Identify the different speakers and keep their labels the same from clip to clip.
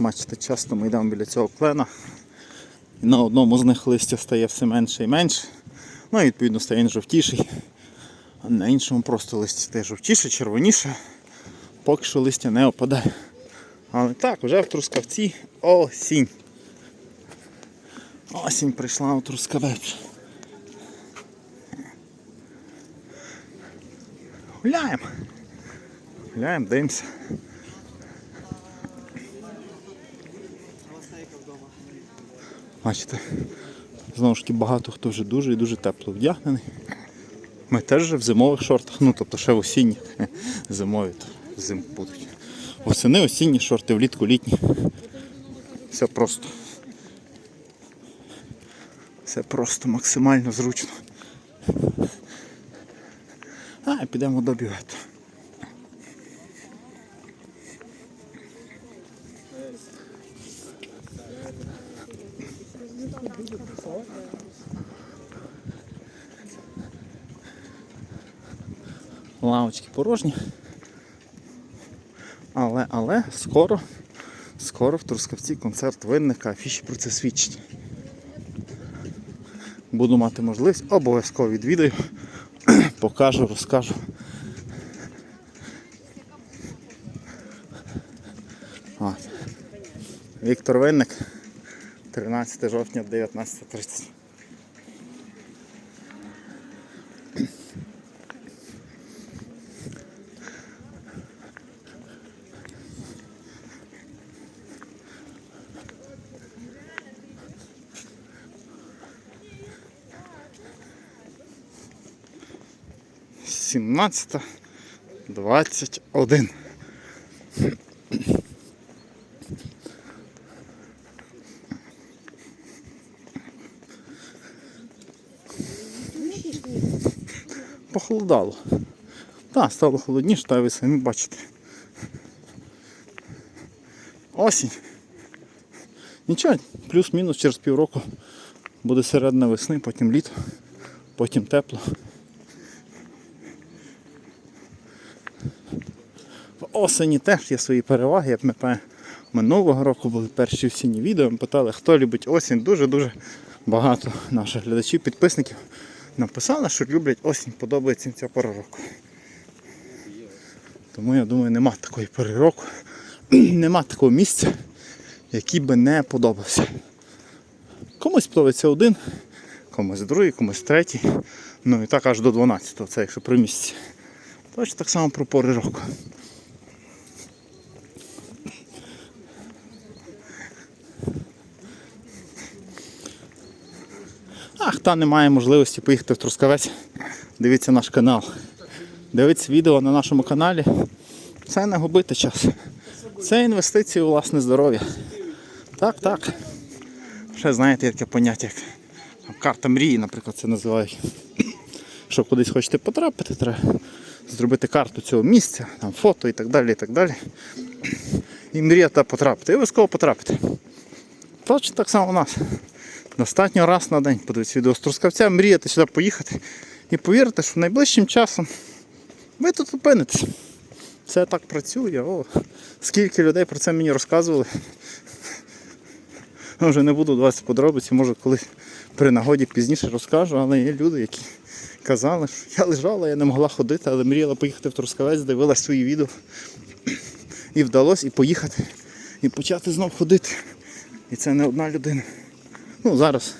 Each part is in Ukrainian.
Speaker 1: Бачите, часто ми йдемо біля цього клена. І на одному з них листя стає все менше і менше. Ну і відповідно стає він жовтіший. А на іншому просто листя стає жовтіше, червоніше. Поки що листя не опадає. Але так, вже в Трускавці осінь. Осінь прийшла у Трускавець. Гуляємо. Гуляємо, дивимося. Бачите, знову ж таки багато хто вже дуже і дуже тепло вдягнений. Ми теж вже в зимових шортах, ну тобто ще в осінні. Зимові то взимку будуть. Восени осінні шорти, влітку літні. Все просто. Все просто максимально зручно. А, підемо до бювету. Лавочки порожні. Але, але скоро, скоро в Трускавці концерт винника, афіші про це свідчать. Буду мати можливість, обов'язково відвідаю, покажу, розкажу. От. Віктор Винник, 13 жовтня, 19.30. Сімнадцята двадцять один. Похолодало. Так, стало холодніше, та ви самі бачите. Осінь. Нічого, плюс-мінус через півроку буде середина весни, потім літо, потім тепло. Осені теж є свої переваги. Я пам'ятаю, минулого року були перші осінні відео. Ми питали, хто любить осінь. Дуже-дуже багато наших глядачів, підписників написали, що люблять осінь, подобається їм ця пора року. Тому я думаю, нема такої пори року, нема такого місця, який би не подобався. Комусь подобається один, комусь другий, комусь третій. Ну і так аж до 12-го, це якщо при місці. Точно так само про пори року. Хто не має можливості поїхати в Трускавець, дивіться наш канал. Дивіться відео на нашому каналі. Це не губити час. Це інвестиції у власне здоров'я. Так, так. Ще знаєте, таке поняття, як карта мрії, наприклад, це називають. Що кудись хочете потрапити, треба зробити карту цього місця, там фото і так далі. І так далі. І мріяти потрапити. І обов'язково потрапити. Точно так само у нас. Достатньо раз на день подивитися відео з Трускавця, мріяти сюди поїхати. І повірте, що найближчим часом ви тут опинитесь. Це так працює. О, скільки людей про це мені розказували. Вже не буду давати подробиці, може колись при нагоді пізніше розкажу, але є люди, які казали, що я лежала, я не могла ходити, але мріяла поїхати в Трускавець, дивилась свої відео. І вдалося і поїхати, і почати знов ходити. І це не одна людина. Ну зараз,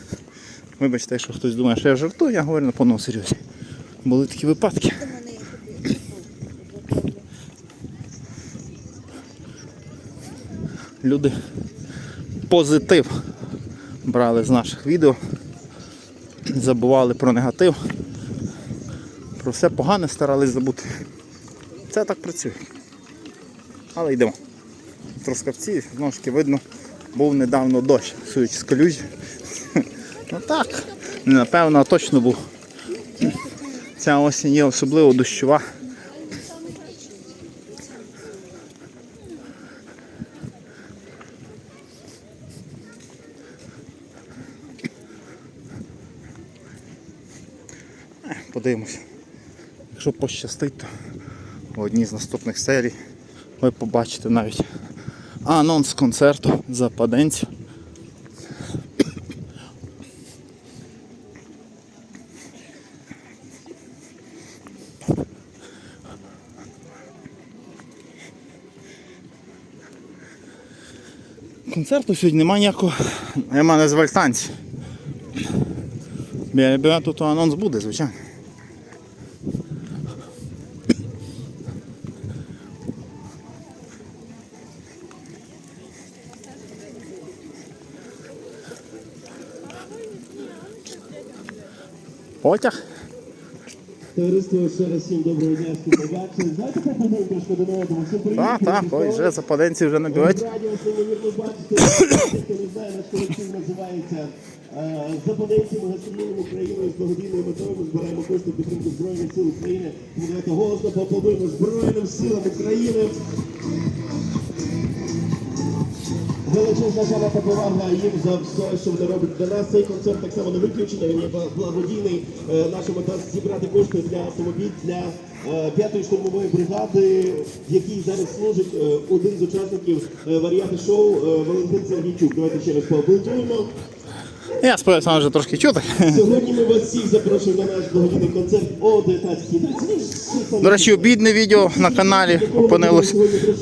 Speaker 1: вибачте, якщо хтось думає, що я жартую, я говорю на повному серйозі. Були такі випадки. Люди позитив брали з наших відео, забували про негатив, про все погане старались забути. Це так працює. Але йдемо. В Трускавці, знову ж таки, видно, був недавно дощ, суючи з калюжі. Ну так, напевно, точно був. Ця осінь є особливо дощова. Е, Подивимося. Якщо пощастить, то в одній з наступних серій ви побачите навіть анонс концерту западенців. Концерту сьогодні немає ніякого. Нема не зваль танці. Біля бювету анонс буде, звичайно. Потяг?
Speaker 2: Товариство, ще раз всім доброго дня, всім побачення. Знаєте, як ми трошки до одного? Всім привіт.
Speaker 1: Так, так, ой, вже западенці вже на бюветі.
Speaker 2: Радіо, це, неймовірно, бачите, хто не знає, наш колектив називається е, «Западенці. Ми гастролюємо Україною з благодійною метою. Ми збираємо кошти підтримку Збройних сил України. Тому давайте голосно поаплодуємо Збройним силам України. Величезна шана та повага їм за все, що вони роблять для нас. Цей концерт так само не виключення. Він є благодійний. Е, Наша мета зібрати кошти для автомобіль для е, п'ятої штурмової бригади, в якій зараз служить е, один з учасників варіанти шоу Валентин Сергійчук. Давайте ще раз поаплодуємо.
Speaker 1: Я сподіваюся, вам вже трошки чути.
Speaker 2: Сьогодні ми вас всіх запрошуємо на наш благодійний концерт о 19.30.
Speaker 1: До речі, обідне відео на каналі опинилось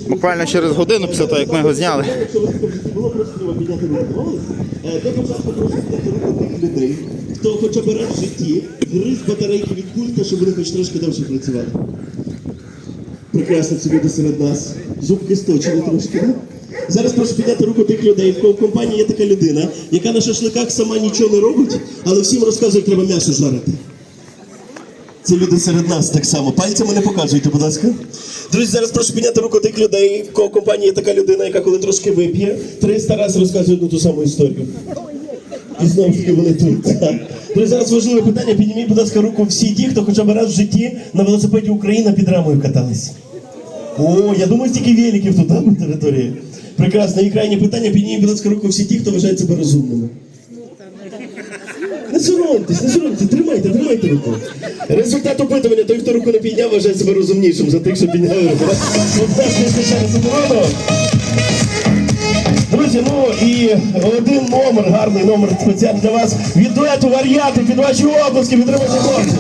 Speaker 1: буквально через годину після того, як ми його зняли.
Speaker 2: Якщо ви в було просто треба підняти руку. Молодець. Е, початку прошу підняти руку тих людей, хто хоча б раз в житті гриз батарейки від пульта, щоб вони хоч трошки довше працювали. Прекрасно люди серед нас. Зубки сточили трошки, да? Зараз прошу підняти руку тих людей, в кого в компанії є така людина, яка на шашликах сама нічого не робить, але всім розказує, треба м'ясо жарити. Це люди серед нас так само. Пальцями не показуйте, будь ласка. Друзі, зараз прошу підняти руку тих людей, в кого в компанії є така людина, яка коли трошки вип'є, 300 разів розказує одну ту саму історію. І знову ж таки вони тут. Друзі, зараз важливе питання. Підніміть, будь ласка, руку всі ті, хто хоча б раз в житті на велосипеді Україна під рамою катались. О, я думаю, стільки великів тут да, на території. Прекрасно. І крайнє питання. Підніміть, будь ласка, руку всі ті, хто вважає себе розумними. Не соромтесь, не соромтесь, тримайте, тримайте руку. Результат опитування, той, хто руку не підняв, вважає себе розумнішим за тих, що підняли руку. Друзі, ну і один номер, гарний номер спеціально для вас від дуету варіати під ваші обласки, підтримайте хлопців.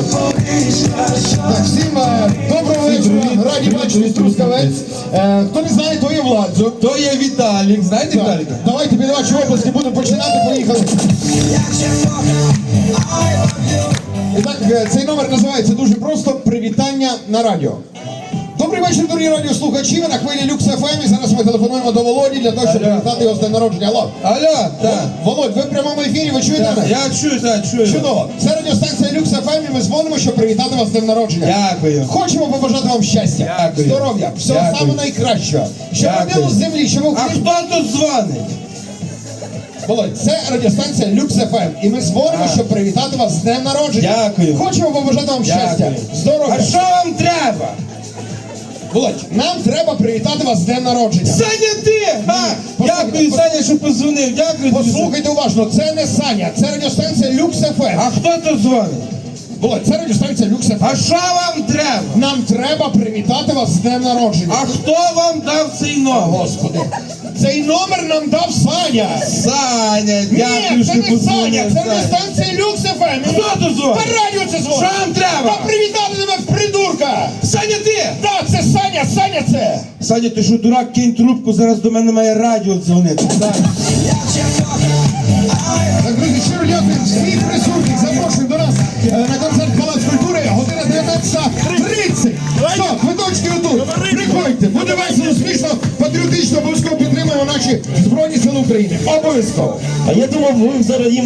Speaker 3: Так, всім е, доброго вечора. Раді бачити Трускавець. Е, Хто не знає, то є Владзо.
Speaker 4: То є Віталік, знаєте Віталіка?
Speaker 3: Давайте під ваші області будемо починати. Поїхали. І так, е, цей номер називається дуже просто Привітання на радіо. Добрий вечір, дорогі радіослухачі. Ви на хвилі Люкс ФМ. І зараз ми телефонуємо до Володі для того, щоб
Speaker 4: Алло.
Speaker 3: привітати його з день народження. Алло.
Speaker 4: Алло, так.
Speaker 3: Володь, ви в прямому ефірі, ви чуєте мене?
Speaker 4: Я чую, так, чую.
Speaker 3: Чудово. Це радіостанція Люкс ФМ і ми дзвонимо, щоб привітати вас з днем народження.
Speaker 4: Дякую.
Speaker 3: Хочемо побажати вам щастя,
Speaker 4: Дякую.
Speaker 3: здоров'я, всього
Speaker 4: Дякую.
Speaker 3: самого найкращого. Щоб
Speaker 4: Дякую.
Speaker 3: родило з землі, щоб
Speaker 4: А
Speaker 3: Україна...
Speaker 4: хто тут дзвонить?
Speaker 3: Володь, це радіостанція Люкс ФМ. І ми дзвонимо, щоб привітати вас з днем народження.
Speaker 4: Дякую.
Speaker 3: Хочемо побажати вам щастя,
Speaker 4: Дякую.
Speaker 3: здоров'я.
Speaker 4: А що вам треба?
Speaker 3: Володь, нам треба привітати вас з днем народження.
Speaker 4: Саня, ти! А, дякую, Саня, що позвонив. Дякую тобі.
Speaker 3: Послухайте уважно, це не Саня, це радіостанція Люкс ФМ.
Speaker 4: А хто тут дзвонить?
Speaker 3: Володь, це радіостанція Люкс ФМ.
Speaker 4: А що вам треба?
Speaker 3: Нам треба привітати вас з днем народження.
Speaker 4: А хто вам дав цей номер?
Speaker 3: Господи, цей номер нам дав Саня.
Speaker 4: Саня, дякую,
Speaker 3: Ні, це
Speaker 4: що
Speaker 3: не Саня,
Speaker 4: позвонив.
Speaker 3: це
Speaker 4: Саня.
Speaker 3: радіостанція Люкс ФМ.
Speaker 4: Хто тут дзвонить?
Speaker 3: Та радіо це дзвонить.
Speaker 4: Що вам треба?
Speaker 3: Та привітати тебе, придурка.
Speaker 4: Саня, ти!
Speaker 3: Так, це Саня, Саня це.
Speaker 4: Саня, ти що дурак, кинь трубку, зараз до мене має радіо дзвонити. Так.
Speaker 3: Так, друзі, щиро дякую всіх присутніх. Запрошую до нас е, на концерт Палац культури, година 19.30. Все, квиточки отут. Приходьте, буде весело, смішно, патріотично, обов'язково підтримуємо наші Збройні Сили України. Обов'язково.
Speaker 2: А я думав, ви зараз їм